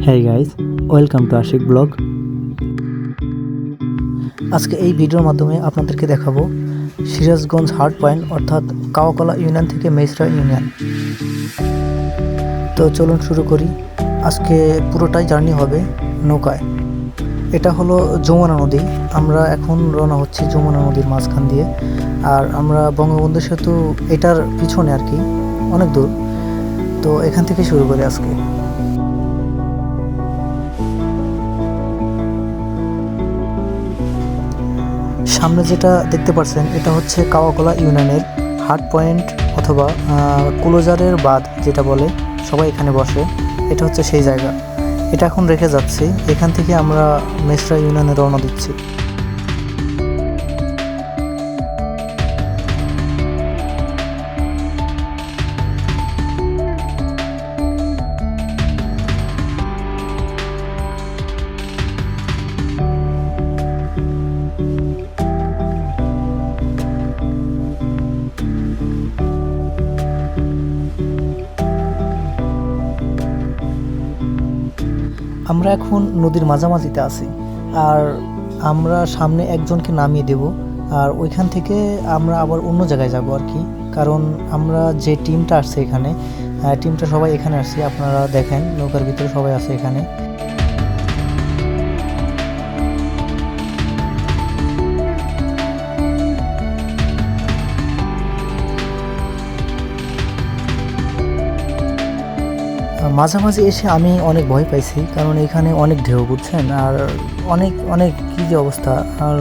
হ্যাঁ guys welcome to Ashiq blog আজকে এই ভিডিওর মাধ্যমে আপনাদেরকে দেখাবো সিরাজগঞ্জ হার্ট পয়েন্ট, অর্থাৎ কাওয়াকলা ইউনিয়ন থেকে মেসরা ইউনিয়ন। তো চলুন শুরু করি। আজকে পুরোটাই জার্নি হবে নৌকায়। এটা হলো যমুনা নদী। আমরা এখন রওনা হচ্ছি যমুনা নদীর মাঝখান দিয়ে। আর আমরা বঙ্গবন্ধু সেতু এটার পিছনে আর কি, অনেক দূর। তো এখান থেকে শুরু করি আজকে। সামনে যেটা দেখতে পাচ্ছেন এটা হচ্ছে কাওয়াকোলা ইউনিয়নের হার্ট পয়েন্ট অথবা কুলোজারের বাঁধ যেটা বলে, সবাই এখানে বসে। এটা হচ্ছে সেই জায়গা। এটা এখন রেখে যাচ্ছি। এখান থেকে আমরা মেসরা ইউনিয়নে রওনা দিচ্ছি। আমরা এখন নদীর মাঝামাঝিতে আছি। আর আমরা সামনে একজনকে নামিয়ে দেব। আর ওইখান থেকে আমরা আবার অন্য জায়গায় যাব আর কি। কারণ আমরা যে টিমটা আসছে এখানে টিমটা সবাই এখানে আসছে। আপনারা দেখেন, নৌকার ভিতরে সবাই আছে এখানে। মাঝামাঝি এসে আমি অনেক ভয় পাইছি, কারণ এখানে অনেক ঢেউ, বুঝছেন? আর অনেক অনেক কী যে অবস্থা? আর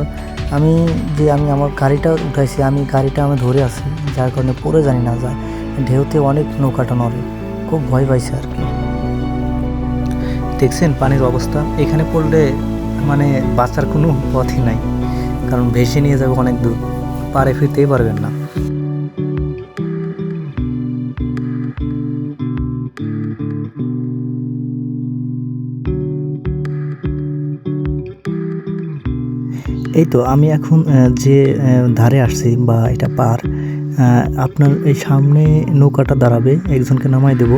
আমি যে আমি আমার গাড়িটা উঠাইছি, আমি গাড়িটা আমি ধরে আছি, যার কারণে পড়ে জানি না যায় ঢেউতে অনেক নৌকাটা নড়ে খুব ভয় পাইছে আর কি। দেখছেন পানির অবস্থা? এখানে পড়লে মানে বাঁচার কোনো পথই নাই, কারণ ভেসে নিয়ে যাবে অনেক দূর। পারে ফিরতেই পারবেন না। এই তো আমি এখন যে ধারে আসছি বা এটা পার আপনার এই সামনে নৌকাটা দাঁড়াবে, একজনকে নামাই দেব।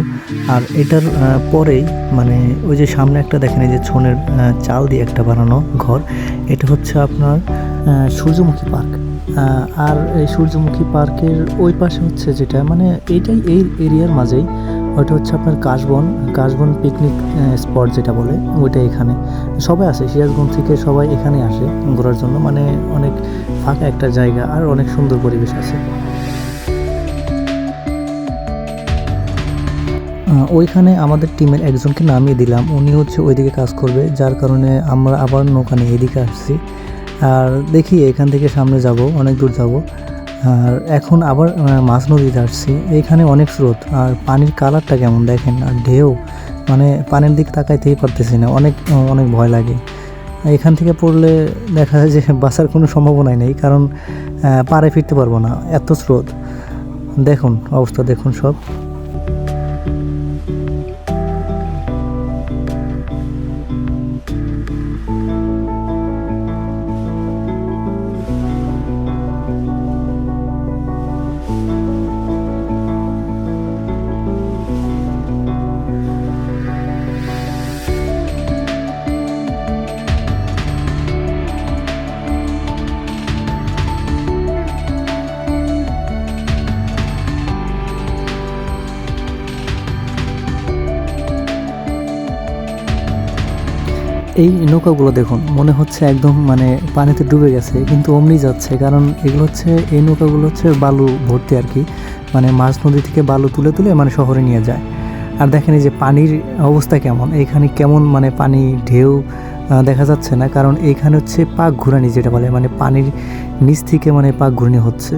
আর এটার পরেই মানে ওই যে সামনে একটা দেখেন, এই যে ছনের চাল দিয়ে একটা বানানো ঘর, এটা হচ্ছে আপনার সূর্যমুখী পার্ক। আর এই সূর্যমুখী পার্কের ওই পাশে হচ্ছে যেটা মানে এইটাই এই এরিয়ার মাঝেই ওইটা হচ্ছে আপনার কাশবন কাশবন পিকনিক স্পট যেটা বলে, ওইটা এখানে। সবাই আসে, সিরাজগঞ্জ থেকে সবাই এখানে আসে ঘোরার জন্য মানে অনেক ফাঁকা একটা জায়গা আর অনেক সুন্দর পরিবেশ আছে। ওইখানে আমাদের টিমের একজনকে নামিয়ে দিলাম, উনি হচ্ছে ওইদিকে কাজ করবে, যার কারণে আমরা আবার নৌকা নিয়ে এদিকে আসছি। আর দেখি এখান থেকে সামনে যাব, অনেক দূর যাব। আর এখন আবার মাছ নদীতে আসছি। এইখানে অনেক স্রোত। আর পানির কালারটা কেমন দেখেন? আর ঢেউ মানে পানির দিক তাকাইতেই পারতেছি না। অনেক অনেক ভয় লাগে। এখান থেকে পড়লে দেখা যায় যে বাঁচার কোনো সম্ভাবনাই নেই, কারণ পাড়ে ফিরতে পারব না। এত স্রোত। দেখুন, অবস্থা দেখুন সব। এই নৌকাগুলো দেখুন, মনে হচ্ছে একদম মানে পানিতে ডুবে গেছে, কিন্তু অমনি যাচ্ছে, কারণ এগুলো হচ্ছে, এই নৌকাগুলো হচ্ছে বালু ভর্তি আর কি। মানে মাঝ নদী থেকে বালু তুলে তুলে মানে শহরে নিয়ে যায়। আর দেখেন এই যে পানির অবস্থা কেমন এইখানে কেমন মানে পানি, ঢেউ দেখা যাচ্ছে না, কারণ এইখানে হচ্ছে পাক ঘুরানি যেটা বলে মানে পানির নিচ থেকে মানে পাক ঘুরানি হচ্ছে।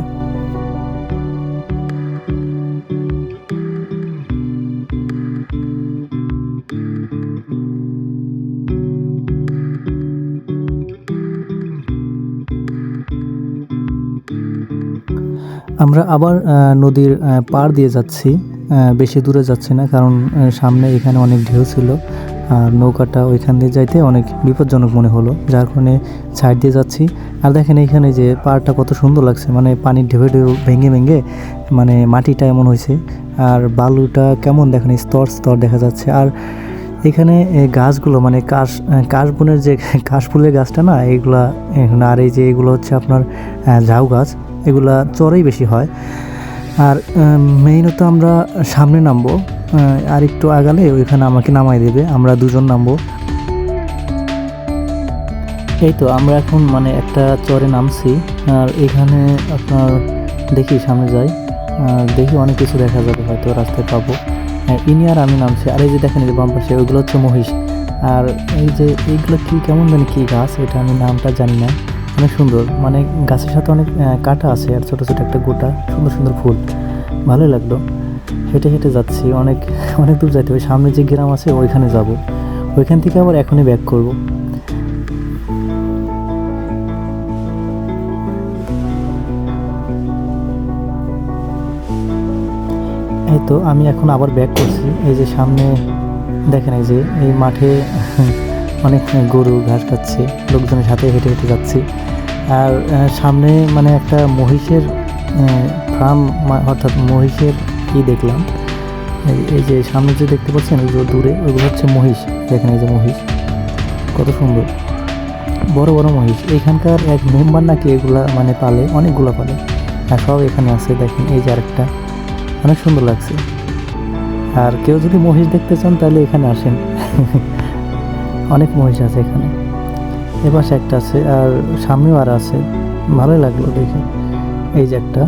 আমরা আবার নদীর পাড় দিয়ে যাচ্ছি। বেশি দূরে যাচ্ছি না, কারণ সামনে এখানে অনেক ঢেউ ছিল। আর নৌকাটা ওইখান দিয়ে যাইতে অনেক বিপজ্জনক মনে হলো, যার কারণে সাইড দিয়ে যাচ্ছি। আর দেখেন এখানে যে পাহাড়টা কত সুন্দর লাগছে মানে পানির ঢেউ ঢেউ ভেঙে ভেঙে মানে মাটিটা এমন হয়েছে। আর বালুটা কেমন দেখেন, স্তর স্তর দেখা যাচ্ছে। আর এখানে গাছগুলো মানে কাশ কাশবনের যে, কাশফুলের গাছটা না, এগুলা আর এই যে এগুলো হচ্ছে আপনার ঝাউ গাছ এগুলা চরেই বেশি হয়। আর মেইনত আমরা সামনে নামবো আর একটু আগালে ওইখানে আমাকে নামাই দেবে আমরা দুজন নামবো। এই তো আমরা এখন মানে একটা চরে নামছি আর এখানে আপনার দেখি সামনে যাই দেখি অনেক কিছু দেখা যাবে হয়তো রাস্তায় পাবো। হ্যাঁ, ইনি আর আমি নামছি আর এই যে দেখেন এই যে বাম পাশে ওইগুলো হচ্ছে মহিষ। আর এই যে এইগুলো কি কেমন জানি কি গাছ এটা আমি নামটা জানি না। অনেক সুন্দর। মানে গাছের সাথে অনেক কাঁটা আছে আর ছোটো ছোটো একটা গোটা, সুন্দর সুন্দর ফুল। ভালোই লাগল। হেঁটে হেঁটে যাচ্ছি। অনেক অনেক দূর যাইতে হবে। সামনে যে গ্রাম আছে, ওইখানে যাব। ওইখান থেকে আবার এখনই ব্যাক করব। এই তো আমি এখন আবার ব্যাক করছি। এই যে সামনে, দেখেন এই যে, এই মাঠে অনেক গরু ঘাস খাচ্ছে, লোকজনের সাথে হেঁটে হেঁটে যাচ্ছি। আর সামনে মানে একটা মহিষের ফার্ম অর্থাৎ মহিষের ই দেখলাম? এই- এই যে সামনে যে দেখতে পাচ্ছেন, ওই যে দূরে, ওইগুলো হচ্ছে মহিষ। দেখেন এই যে মহিষ। কত সুন্দর। বড় বড় মহিষ। এখানকার এক মেম্বার নাকি এগুলা মানে পালে, অনেকগুলো পালে। আর সব এখানে আছে, দেখেন এই যে আরেকটা। অনেক সুন্দর লাগছে। আর কেউ যদি মহিষ দেখতে চান, তাহলে এখানে আসেন। অনেক মহিষ আছে এখানে। এপাশে একটা আছে আর সামনেও আর আছে। ভালোই লাগল দেখে। এই যে একটা।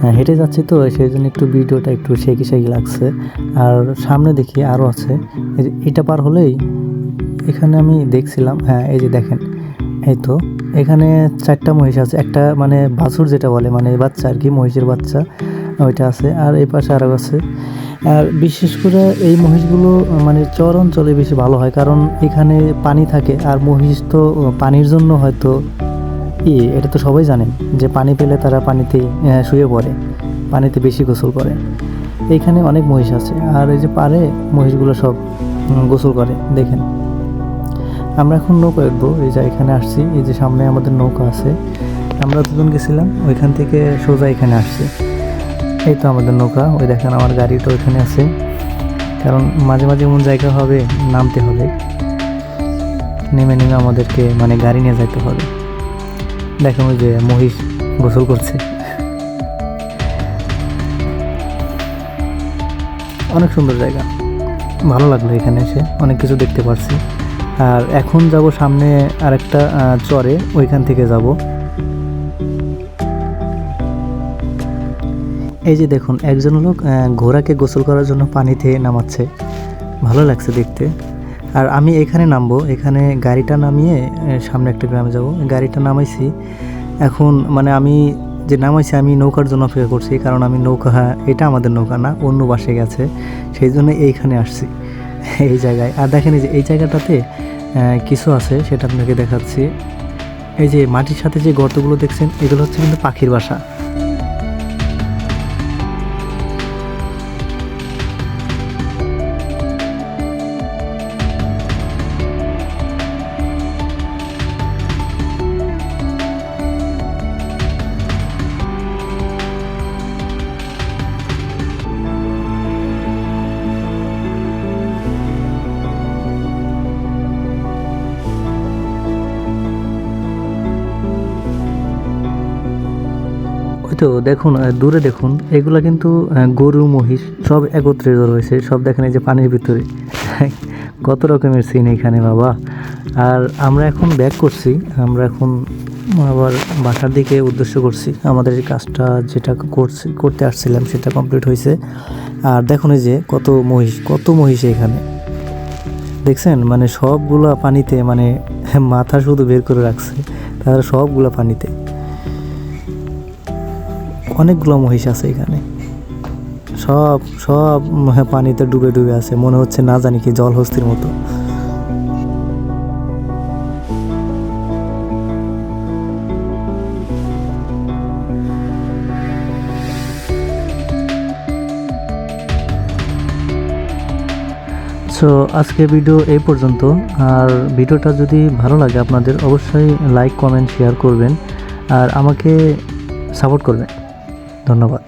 হ্যাঁ, হেঁটে যাচ্ছি তো সেই জন্য একটু ভিডিওটা একটু শেকি শেকি লাগছে। আর সামনে দেখি আরও আছে। এটা পার হলেই এখানে আমি দেখছিলাম হ্যাঁ এই যে দেখেন। এই তো এখানে চারটা মহিষ আছে। একটা মানে বাছুর যেটা বলে মানে বাচ্চা আর কি মহিষের বাচ্চা ওইটা আছে। আর এই পাশে আরও আছে। আর বিশেষ করে এই মহিষগুলো মানে চর অঞ্চলে বেশি ভালো হয়, কারণ এখানে পানি থাকে, আর মহিষ তো পানির জন্য হয়তো ই, এটা তো সবাই জানেন যে পানি পেলে তারা পানিতে শুয়ে পড়ে, পানিতে বেশি গোসল করে। এইখানে অনেক মহিষ আছে, আর এই যে পারে মহিষগুলো সব গোসল করে, দেখেন। আমরা এখন নৌকা উঠবো এই যে এখানে আসছি, এই যে সামনে আমাদের নৌকা আছে। আমরা দুজন গেছিলাম, ওইখান থেকে সোজা এখানে আসছি। এই তো আমাদের নৌকা, ওই দেখেন আমার গাড়িটা ওইখানে আছে। কারণ মাঝে মাঝে এমন জায়গা হবে, নামতে হবে। নেমে নেমে আমাদেরকে মানে গাড়ি নিয়ে যাইতে হবে। দেখেন ওই যে মহিষ গোসল করছে। অনেক সুন্দর জায়গা। ভালো লাগল এখানে এসে, অনেক কিছু দেখতে পারছি। আর এখন যাব সামনে আরেকটা চরে, ওইখান থেকে যাব। এই যে দেখুন, একজন লোক ঘোড়াকে গোসল করার জন্য পানিতে নামাচ্ছে। ভালো লাগছে দেখতে। আর আমি এখানে নামবো, এখানে গাড়িটা নামিয়ে সামনে একটা গ্রামে যাব। গাড়িটা নামাইছি। এখন মানে আমি যে নামাইছি, আমি নৌকার জন্য অপেক্ষা করছি, কারণ আমি নৌকা, এটা আমাদের নৌকা না, অন্য বাসে গেছে। সেই জন্য এইখানে আসছি, এই জায়গায়। আর দেখেন যে, এই জায়গাটাতে কিছু আছে, সেটা আপনাকে দেখাচ্ছি। এই যে, মাটির সাথে যে গর্তগুলো দেখছেন, এগুলো হচ্ছে কিন্তু পাখির বাসা। তো দেখুন দূরে দেখুন, এগুলা কিন্তু গরু, মহিষ, সব একত্রিত রয়েছে, সব দেখেন এই যে পানির ভিতরে। কত রকমের সিন এখানে, বাবা। আর আমরা এখন ব্যাক করছি, আমরা এখন আবার বাসার দিকে উদ্দেশ্য করছি, আমাদের কাজটা যেটা করছি, করতে আসছিলাম সেটা কমপ্লিট হয়েছে। আর দেখুন এই যে কত মহিষ কত মহিষ এখানে। দেখছেন? মানে সবগুলা পানিতে মানে মাথা শুধু বের করে রাখছে, তারা সবগুলা পানিতে। অনেকগুলো মহিষ আছে এখানে। সব সব পানিতে ডুবে ডুবে আছে, মনে হচ্ছে না জানি কি জল হস্তির মতো। সো আজকে ভিডিও এই পর্যন্ত। আর ভিডিওটা যদি ভালো লাগে আপনাদের, অবশ্যই লাইক কমেন্ট শেয়ার করবেন। আর আমাকে সাপোর্ট করবেন। ধন্যবাদ।